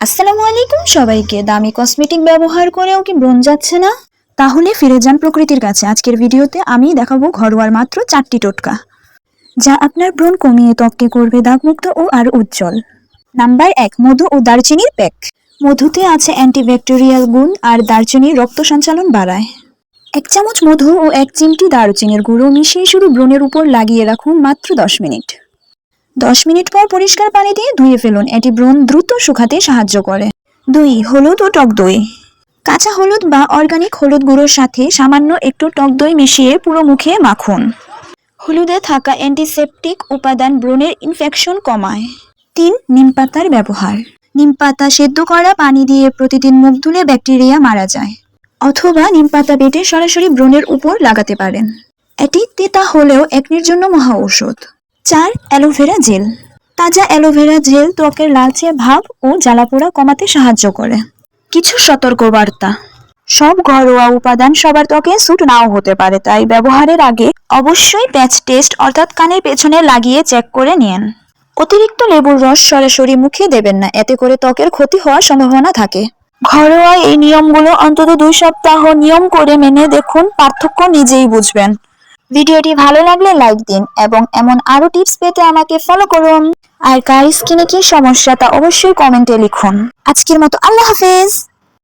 আসসালামু আলাইকুম সবাইকে। দামি কসমেটিক ব্যবহার করেও কি ব্রণ যাচ্ছে না? তাহলে ফিরে যান প্রকৃতির কাছে। আজকের ভিডিওতে আমি দেখাবো ঘরোয়ার মাত্র চারটি টোটকা, যা আপনার ব্রণ কমিয়ে ত্বককে করবে দাগমুক্ত ও আর উজ্জ্বল। নাম্বার এক, মধু ও দারচিনির প্যাক। মধুতে আছে অ্যান্টিব্যাকটেরিয়াল গুণ আর দারচিনি রক্ত সঞ্চালন বাড়ায়। এক চামচ মধু ও এক চিমটি দারচিনির গুঁড়ো মিশিয়ে শুধু ব্রণের উপর লাগিয়ে রাখুন মাত্র দশ মিনিট। দশ মিনিট পর পরিষ্কার পানি দিয়ে ধুয়ে ফেলুন। এটি ব্রণ দ্রুত শুকাতে সাহায্য করে। দুই, হলুদ ও টক দই। কাঁচা হলুদ বা অর্গানিক হলুদ গুঁড়োর সাথে সামান্য একটু টক দই মিশিয়ে পুরো মুখে মাখুন। হলুদে থাকা অ্যান্টিসেপটিক উপাদান ব্রণের ইনফেকশন কমায়। তিন, নিম পাতার ব্যবহার। নিম পাতা সেদ্ধ করা পানি দিয়ে প্রতিদিন মুখ ধুলে ব্যাকটেরিয়া মারা যায়। অথবা নিম পাতা বেটে সরাসরি ব্রণের উপর লাগাতে পারেন। এটি তেতা হলেও একনির জন্য মহা ঔষধ। চার অ্যালোভেরা জেল। তাজা অ্যালোভেরা জেল ত্বকের লালচে ভাব ও জ্বালাপোড়া কমাতে সাহায্য করে। কিছু সতর্কবার্তা। সব ঘরোয়া উপাদান সবার ত্বকে স্যুট নাও হতে পারে, তাই ব্যবহারের আগে অবশ্যই প্যাচ টেস্ট অর্থাৎ কানের পেছনে লাগিয়ে চেক করে নিন। অতিরিক্ত লেবুর রস সরাসরি মুখে দেবেন না, এতে করে ত্বকের ক্ষতি হওয়ার সম্ভাবনা থাকে। ঘরোয়া এই নিয়মগুলো অন্তত দুই সপ্তাহ নিয়ম করে মেনে দেখুন, পার্থক্য নিজেই বুঝবেন। ভিডিওটি ভালো লাগলে লাইক দিন এবং এমন আরও টিপস পেতে আমাকে ফলো করুন। আর কার স্কিনে কি সমস্যা তা অবশ্যই কমেন্টে লিখুন। আজকের মতো আল্লাহ হাফেজ।